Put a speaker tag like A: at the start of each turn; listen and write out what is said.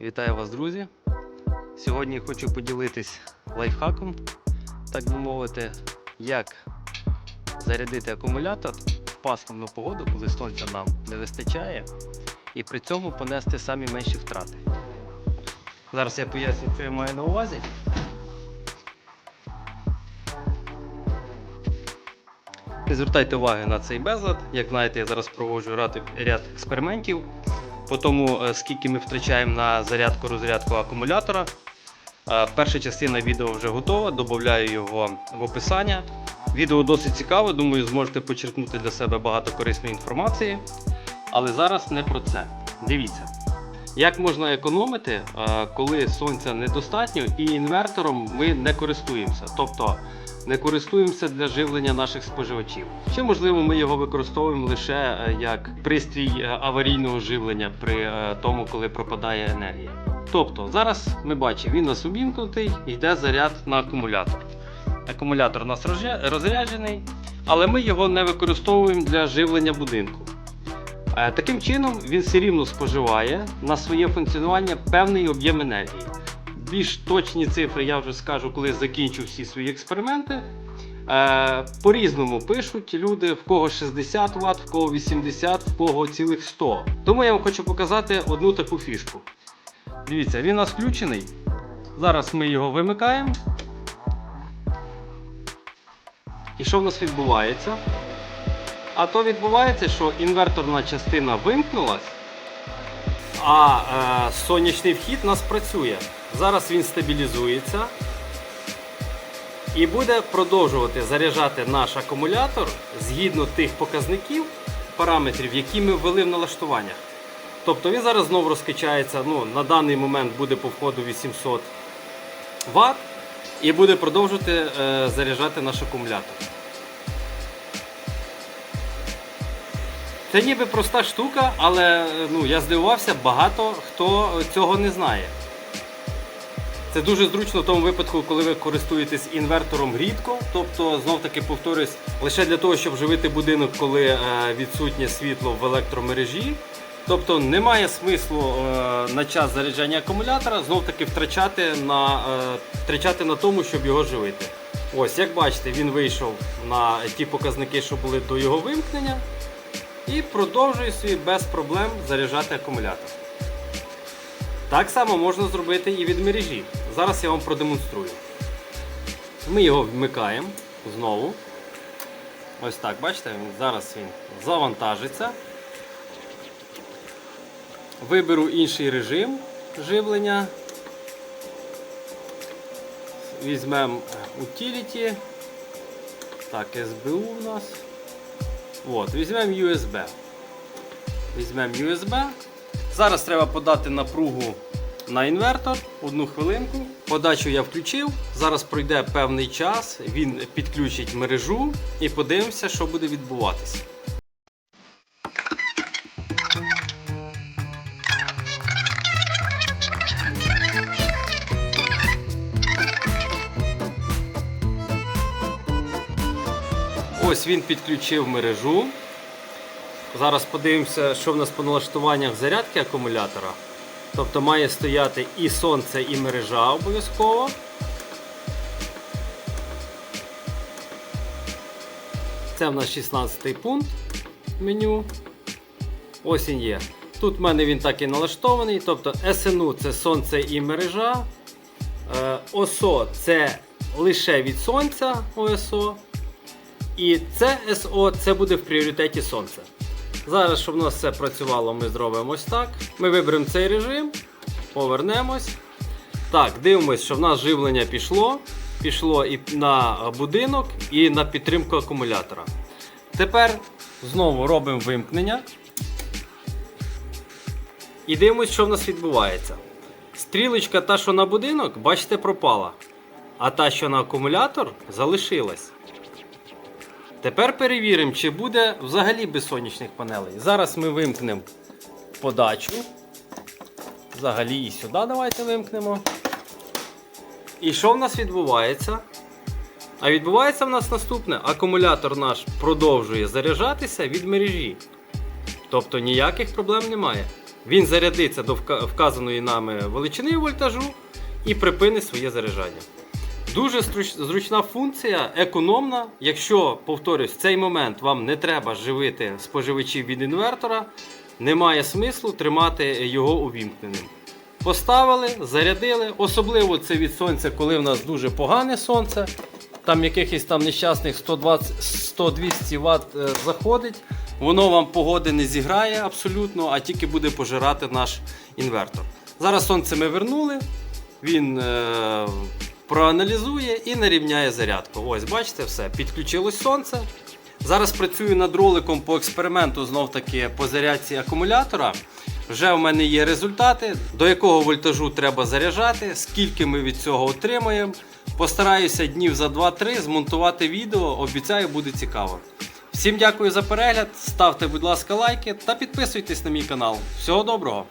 A: Вітаю вас, друзі! Сьогодні хочу поділитись лайфхаком, так би мовити, як зарядити акумулятор в пасмурну погоду, коли сонця нам не вистачає, і при цьому понести самі менші втрати. Зараз я поясню, що я маю на увазі. Не звертайте уваги на цей безлад. Як знаєте, я зараз проводжу ряд, ряд експериментів по тому, е, скільки ми втрачаємо на зарядку розрядку акумулятора. Е, Перша частина відео вже готова, додаю його в описання. Відео досить цікаве, думаю, зможете почерпнути для себе багато корисної інформації. Але зараз не про це. Дивіться, як можна економити, е, коли сонця недостатньо і інвертором ми не користуємося. Тобто не користуємося для живлення наших споживачів. Чи можливо ми його використовуємо лише е, як пристрій е, аварійного живлення при е, тому, коли пропадає енергія. Тобто зараз ми бачимо, він нас увімкнутий, йде заряд на акумулятор. Акумулятор у нас розряджений, але ми його не використовуємо для живлення будинку. Таким чином він все рівно споживає на своє функціонування певний об'єм енергії. Більш точні цифри я вже скажу, коли закінчу всі свої експерименти. Е, По-різному пишуть люди, в кого 60 Вт, в кого 80, в кого цілих 100. Тому я вам хочу показати одну таку фішку. Дивіться, він у нас включений. Зараз ми його вимикаємо. І що в нас відбувається? А то відбувається, що інверторна частина вимкнулась, а е, сонячний вхід у нас працює. Зараз він стабілізується і буде продовжувати заряджати наш акумулятор згідно тих показників, параметрів, які ми ввели в налаштуваннях. Тобто він зараз знову розкачається, ну, на даний момент буде по входу 800 Вт і буде продовжувати е, заряджати наш акумулятор. Це ніби проста штука, але ну, я здивувався, багато хто цього не знає. Це дуже зручно в тому випадку, коли ви користуєтесь інвертором рідко, тобто, знов таки повторюсь, лише для того, щоб живити будинок, коли е, відсутнє світло в електромережі. Тобто немає смислу е, на час заряджання акумулятора знов таки втрачати на, е, втрачати на тому, щоб його живити. Ось, як бачите, він вийшов на ті показники, що були до його вимкнення, і продовжує собі без проблем заряджати акумулятор. Так само можна зробити і від мережі. Зараз я вам продемонструю. Ми його вмикаємо знову. Ось так, бачите, зараз він завантажиться. Виберу інший режим живлення. Візьмемо Utility. Так, SBU у нас. От, візьмемо USB. Візьмемо USB. Зараз треба подати напругу на інвертор. Одну хвилинку. Подачу я включив. Зараз пройде певний час, він підключить мережу і подивимося, що буде відбуватися. Ось він підключив мережу. Зараз подивимося, що в нас по налаштуваннях зарядки акумулятора. Тобто має стояти і сонце, і мережа обов'язково. Це в нас 16 пункт меню. Ось він є. Тут в мене він так і налаштований. Тобто СНУ це сонце і мережа. Е, ОСО це лише від сонця ОСО. І СО це буде в пріоритеті сонця. Зараз, щоб у нас все працювало, ми зробимо ось так. Ми виберемо цей режим, повернемось. Так, дивимось, що в нас живлення пішло. Пішло і на будинок, і на підтримку акумулятора. Тепер знову робимо вимкнення. І дивимось, що в нас відбувається. Стрілочка та, що на будинок, бачите, пропала. А та, що на акумулятор, залишилась. Тепер перевіримо, чи буде взагалі без сонячних панелей. Зараз ми вимкнемо подачу. Взагалі і сюди давайте вимкнемо. І що в нас відбувається? А відбувається в нас наступне: акумулятор наш продовжує заряджатися від мережі. Тобто ніяких проблем немає. Він зарядиться до вказаної нами величини вольтажу і припинить своє заряджання. Дуже зручна функція, економна. Якщо, повторюсь, в цей момент вам не треба живити споживачів від інвертора, немає смислу тримати його увімкненим. Поставили, зарядили, особливо це від сонця, коли в нас дуже погане сонце. Там якихось там нещасних 120-100-200 Вт е, заходить. Воно вам погоди не зіграє абсолютно, а тільки буде пожирати наш інвертор. Зараз сонце ми вернули, він е, проаналізує і нарівняє зарядку. Ось, бачите, все, підключилось сонце. Зараз працюю над роликом по експерименту знов таки по зарядці акумулятора. Вже в мене є результати, до якого вольтажу треба заряджати, скільки ми від цього отримаємо. Постараюся днів за 2-3 змонтувати відео, обіцяю, буде цікаво. Всім дякую за перегляд, ставте, будь ласка, лайки та підписуйтесь на мій канал. Всього доброго!